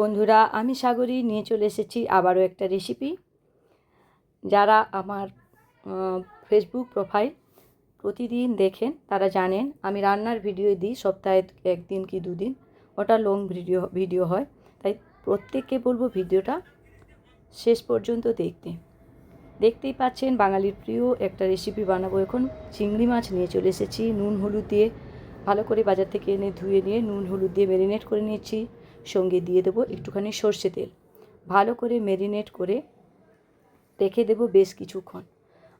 বন্ধুরা, আমি সাগরী নিয়ে চলে এসেছি আবারও একটা রেসিপি যারা আমার ফেসবুক প্রোফাইল প্রতিদিন দেখেন, তারা জানেন, আমি রান্নার ভিডিও দিই, সপ্তাহে একদিন কি দুদিন। ওটা লং ভিডিও ভিডিও হয়। তাই প্রত্যেককে বলব ভিডিওটা শেষ পর্যন্ত দেখতে। দেখতেই পাচ্ছেন, বাঙালির প্রিয় একটা রেসিপি বানাবো এখন। চিংড়ি মাছ নিয়ে চলে এসেছি। নুন, হলুদ দিয়ে ভালো করে বাজার থেকে এনে ধুয়ে নিয়ে নুন, হলুদ দিয়ে ম্যারিনেট করে নিয়েছি। সঙ্গে দিয়ে দেবো একটুখানি সর্ষে তেল। ভালো করে ম্যারিনেট করে রেখে দেবো বেশ কিছুক্ষণ।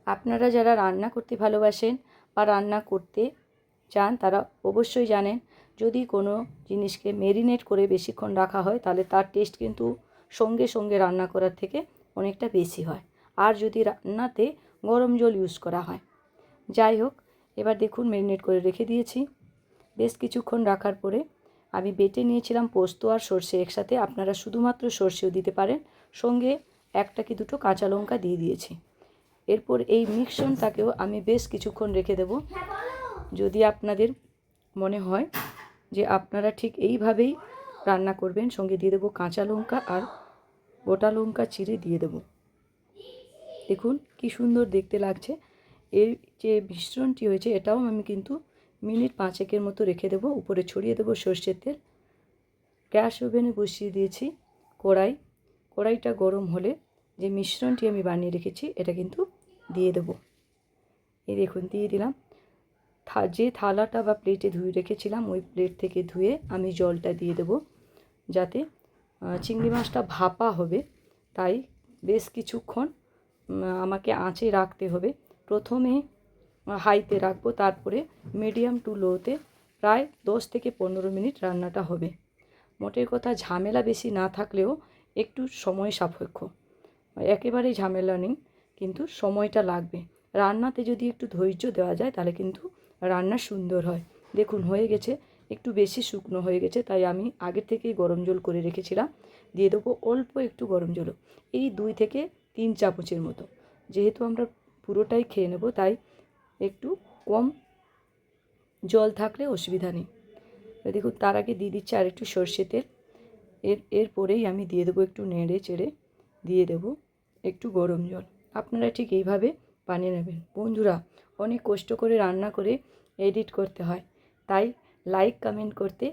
আপনারা যারা রান্না করতে ভালোবাসেন বা রান্না করতে চান, তারা অবশ্যই জানেন, যদি কোনো জিনিসকে মেরিনেট করে বেশিক্ষণ রাখা হয়, তাহলে তার টেস্ট কিন্তু সঙ্গে সঙ্গে রান্না করার থেকে অনেকটা বেশি হয়। আর যদি রান্নাতে গরম জল ইউজ করা হয়। যাই হোক, এবার দেখুন মেরিনেট করে রেখে দিয়েছি। বেশ কিছুক্ষণ রাখার পরে আমি বেটে নিয়েছিলাম পোস্ত আর সর্ষে একসাথে। আপনারা শুধুমাত্র সর্ষেও দিতে পারেন। সঙ্গে একটা কি দুটো কাঁচা লঙ্কা দিয়ে দিয়েছি। এরপর এই মিক্সনটাকেও আমি বেশ কিছুক্ষণ রেখে দেব। যদি আপনাদের মনে হয় যে আপনারা ঠিক এইভাবেই রান্না করবেন, সঙ্গে দিয়ে দেবো কাঁচা লঙ্কা আর গোটা লঙ্কা চিড়ে দিয়ে দেবো। দেখুন কি সুন্দর দেখতে লাগছে। এর যে মিশ্রণটি হয়েছে, এটাও আমি কিন্তু মিনিট পাঁচেকের মতো রেখে দেবো, উপরে ছড়িয়ে দেবো সর্ষের তেল। গ্যাস ওভেনে বসিয়ে দিয়েছি কড়াই। কড়াইটা গরম হলে যে মিশ্রণটি আমি বানিয়ে রেখেছি, এটা কিন্তু দিয়ে দেবো। এই দেখুন, দিয়ে দিলাম। থা, যে থালাটা বা প্লেটে ধুয়ে রেখেছিলাম, ওই প্লেট থেকে ধুয়ে আমি জলটা দিয়ে দেবো যাতে চিংড়ি মাছটা ভাপা হবে। তাই বেশ কিছুক্ষণ আমাকে আঁচে রাখতে হবে। প্রথমে হাইতে রাখব, তারপরে মিডিয়াম টু লোতে প্রায় দশ থেকে পনেরো মিনিট রান্নাটা হবে। মোটের কথা ঝামেলা বেশি না থাকলেও একটু সময় সাপেক্ষ। একেবারেই ঝামেলা নেই, কিন্তু সময়টা লাগবে। রান্নাতে যদি একটু ধৈর্য দেওয়া যায়, তাহলে কিন্তু রান্না সুন্দর হয়। দেখুন, হয়ে গেছে, একটু বেশি শুকনো হয়ে গেছে, তাই আমি আগের থেকেই গরম জল করে রেখেছিলাম। দিয়ে দেবো অল্প একটু গরম জলও, এই দুই থেকে তিন চামচের মতো। যেহেতু আমরা পুরোটাই খেয়ে নেব, তাই একটু কম জল থাকলে অসুবিধা নেই। দেখুন, তার আগে দিয়ে দিচ্ছি আর একটু সর্ষে তেল। এর, এরপরেই আমি দিয়ে দেবো একটু নেড়ে চেড়ে দিয়ে দেবো একটু গরম জল। আপনারা ঠিক এইভাবে বানিয়ে নেবেন। বন্ধুরা, অনেক কষ্ট করে রান্না করে এডিট করতে হয়। তাই লাইক, কমেন্ট করতে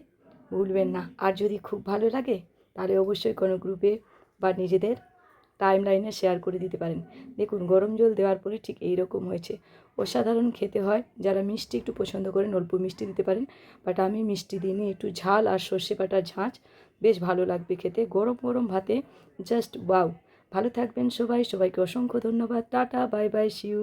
ভুলবেন না। আর যদি খুব ভালো লাগে, তাহলে অবশ্যই কোনো গ্রুপে বা নিজেদের টাইম লাইনে শেয়ার করে দিতে পারেন। দেখুন, গরম জল দেওয়ার পরে ঠিক এই রকম হয়েছে। অসাধারণ খেতে হয়। যারা মিষ্টি একটু পছন্দ করেন, অল্প মিষ্টি দিতে পারেন। বাট আমি মিষ্টি দিইনি, একটু ঝাল আর সর্ষে বাটার ঝাঁচ বেশ ভালো লাগবে খেতে। গরম গরম ভাতে জাস্ট বাউ ভালো থাকবেন সবাই। সবাইকে অসংখ্য ধন্যবাদ। Tata bye bye শিউ